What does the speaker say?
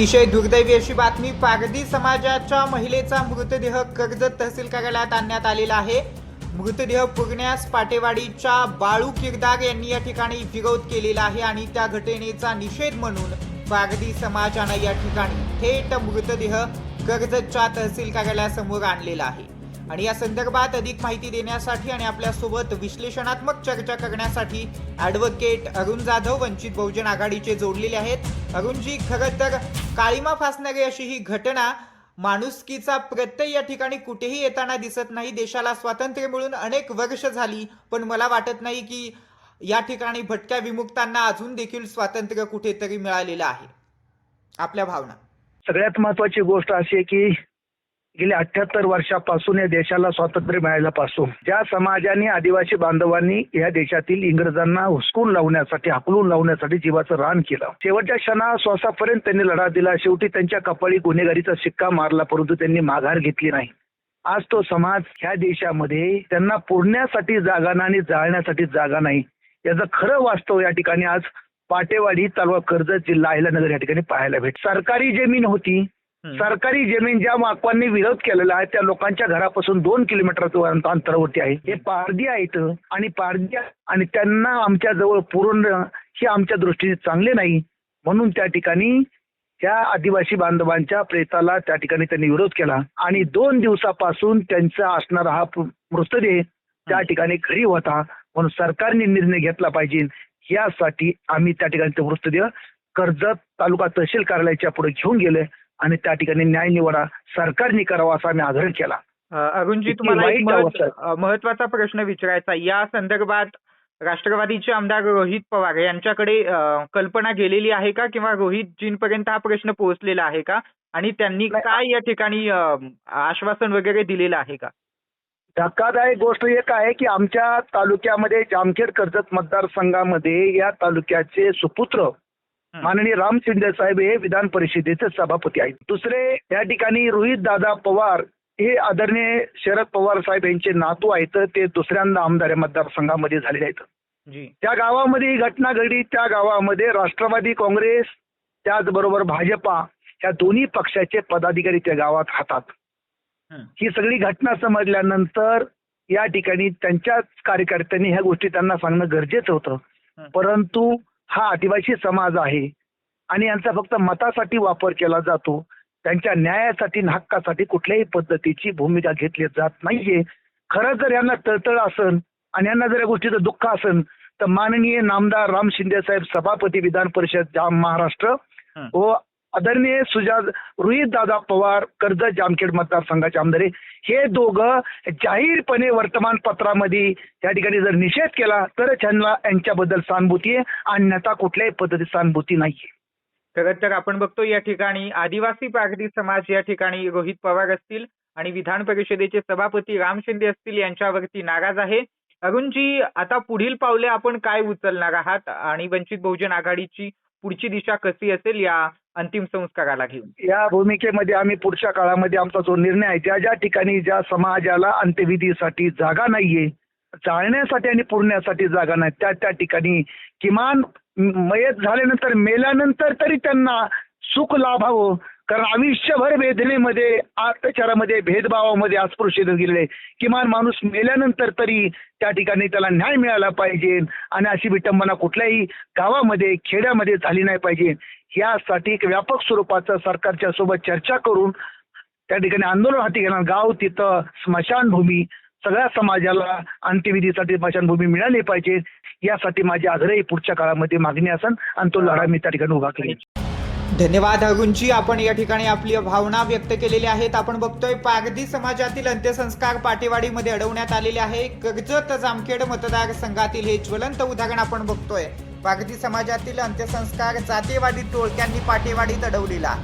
अतिशय दुर्दैवी अशी बातमी पारधी समाजाच्या महिलेचा मृतदेह कर्जत तहसील कार्यालयात आणण्यात आलेला आहे. मृतदेह पुरण्यास पाटेवाडीच्या बाळू किरदार यांनी या ठिकाणी विरोध केलेला आहे आणि त्या घटनेचा निषेध म्हणून पारधी समाजानं या ठिकाणी थेट मृतदेह कर्जतच्या तहसील कार्यालयासमोर आणलेला आहे. आणि या संदर्भात अधिक माहिती देण्यासाठी आणि आपल्यासोबत विश्लेषणात्मक चर्चा करण्यासाठी ॲडव्होकेट अरुण जाधव वंचित बहुजन आघाडीचे जोडलेले आहेत. अरुणजी खरं तर काळीमा फासणारी अशी ही घटना माणुसकीचा प्रत्यय या ठिकाणी कुठेही येताना दिसत नाही. देशाला स्वातंत्र्य मिळून अनेक वर्ष झाली पण मला वाटत नाही की या ठिकाणी भटक्या विमुक्तांना अजून देखील स्वातंत्र्य कुठेतरी मिळालेलं आहे. आपल्या भावना. सगळ्यात महत्वाची गोष्ट अशी आहे की गेल्या अठ्याहत्तर वर्षापासून या देशाला स्वातंत्र्य मिळाल्यापासून ज्या समाजाने आदिवासी बांधवांनी या देशातील इंग्रजांना हुसकून लावण्यासाठी हकलून लावण्यासाठी जीवाचं रान केलं. शेवटच्या क्षणा श्वासापर्यंत त्यांनी लढा दिला. शेवटी त्यांच्या कपाळी गुन्हेगारीचा शिक्का मारला परंतु त्यांनी माघार घेतली नाही. आज तो समाज ह्या देशामध्ये त्यांना पुरण्यासाठी जागा नाही आणि जाळण्यासाठी जागा नाही. याचं खरं वास्तव या ठिकाणी आज पाटेवाडी तालुका कर्जत जिल्हा अहिल्यानगर या ठिकाणी पाहायला भेट सरकारी जमीन होती. सरकारी जमीन ज्या मागवांनी विरोध केलेला आहे त्या लोकांच्या घरापासून दोन किलोमीटर अंतरावरती आहे. हे पारधी आहेत आणि पारधी आणि त्यांना आमच्या जवळ पुरवणं हे आमच्या दृष्टीने चांगले नाही. म्हणून त्या ठिकाणी त्या आदिवासी बांधवांच्या प्रेताला त्या ठिकाणी त्यांनी विरोध केला. आणि दोन दिवसापासून त्यांचा असणारा हा मृतदेह त्या ठिकाणी घरी होता. म्हणून सरकारने निर्णय घेतला पाहिजे. यासाठी आम्ही त्या ठिकाणी तो मृतदेह कर्जत तालुका तहसील कार्यालयाच्या पुढे घेऊन गेले आणि त्या ठिकाणी न्याय निवाडा सरकारने करावा असा आम्ही आग्रह केला अरुणजी तुम्हाला महत्त्वाचा प्रश्न विचारायचा. या संदर्भात राष्ट्रवादीचे आमदार रोहित पवार यांच्याकडे कल्पना गेलेली आहे का किंवा रोहितजींपर्यंत हा प्रश्न पोहोचलेला आहे का आणि त्यांनी काय या ठिकाणी आश्वासन वगैरे दिलेलं आहे का धक्कादायक गोष्ट एक आहे की आमच्या तालुक्यामध्ये जामखेड कर्जत मतदारसंघामध्ये या तालुक्याचे सुपुत्र. माननीय राम शिंदे साहेब हे विधान परिषदेचे सभापती आहेत. दुसरे या ठिकाणी रोहित दादा पवार हे आदरणीय शरद पवार साहेब यांचे नातू आहेत. ते दुसऱ्यांदा आमदार मतदारसंघामध्ये झालेले आहेत. त्या गावामध्ये ही घटना घडली. त्या गावामध्ये राष्ट्रवादी काँग्रेस त्याचबरोबर भाजपा या दोन्ही पक्षाचे पदाधिकारी त्या गावात राहतात. हं. सगळी घटना समजल्यानंतर या ठिकाणी त्यांच्याच कार्यकर्त्यांनी ह्या गोष्टी त्यांना सांगणं गरजेचं होतं. परंतु हा आदिवासी समाज आहे. आणि यांचा फक्त मतासाठी वापर केला जातो. त्यांच्या न्यायासाठी हक्कासाठी कुठल्याही पद्धतीची भूमिका घेतली जात नाहीये. खरं जर यांना तळतळ असन आणि यांना जर या गोष्टीचं दुःख असन तर माननीय नामदार राम शिंदे साहेब सभापती विधान परिषद जाम महाराष्ट्र. व आदरणीय सुजात रोहित दादा पवार कर्जत जामखेड मतदारसंघाचे आमदार हे दोघं जाहीरपणे वर्तमानपत्रामध्ये त्या ठिकाणी जर निषेध केला तर त्यांना यांच्याबद्दल सहानुभूती आहे अन्यथा कुठल्याही पद्धतीत सहानुभूती नाहीये. खरं तर आपण बघतो या ठिकाणी आदिवासी पारधी समाज या ठिकाणी रोहित पवार असतील आणि विधान परिषदेचे सभापती राम शिंदे असतील यांच्यावरती नाराज आहे. अरुणजी आता पुढील पावले आपण काय उचलणार आहात? आणि वंचित बहुजन आघाडीची पुढची दिशा कशी असेल या अंतिम संस्काराला घेऊन. या भूमिकेमध्ये आम्ही पुढच्या काळामध्ये आमचा जो निर्णय आहे ज्या ज्या ठिकाणी ज्या समाजाला अंत्यविधीसाठी जागा नाहीये जाळण्यासाठी आणि पुरण्यासाठी जागा नाही त्या त्या ठिकाणी किमान मयत झाल्यानंतर मेल्यानंतर तरी त्यांना सुख लाभावं कारण आयुष्यभर वेदनेमध्ये अत्याचारामध्ये भेदभावामध्ये अस्पृश्य गेलेले किमान माणूस मेल्यानंतर तरी त्या ठिकाणी त्याला न्याय मिळाला पाहिजे. आणि अशी विटंबना कुठल्याही गावामध्ये खेड्यामध्ये झाली नाही पाहिजे. यासाठी एक व्यापक स्वरूपाचं सरकारच्या सोबत चर्चा करून त्या ठिकाणी आंदोलन हाती घेणार. गाव तिथं स्मशानभूमी सगळ्या समाजाला अंत्यविधीसाठी स्मशानभूमी मिळाली पाहिजे. यासाठी माझी आग्रही पुढच्या काळामध्ये मागणी असेल आणि तो लढा मी त्या ठिकाणी उभा करेन. धन्यवाद अरुणजी आपण या ठिकाणी आपली भावना व्यक्त केलेल्या आहेत. आपण बघतोय पागदी समाजातील अंत्यसंस्कार पाटेवाडीमध्ये अडवण्यात आलेले आहे. कर्जत जामखेड मतदारसंघातील हे ज्वलंत उदाहरण आपण बघतोय. पागदी समाजातील अंत्यसंस्कार जातेवाडी टोळक्यांनी पाटेवाडीत अडवलेला.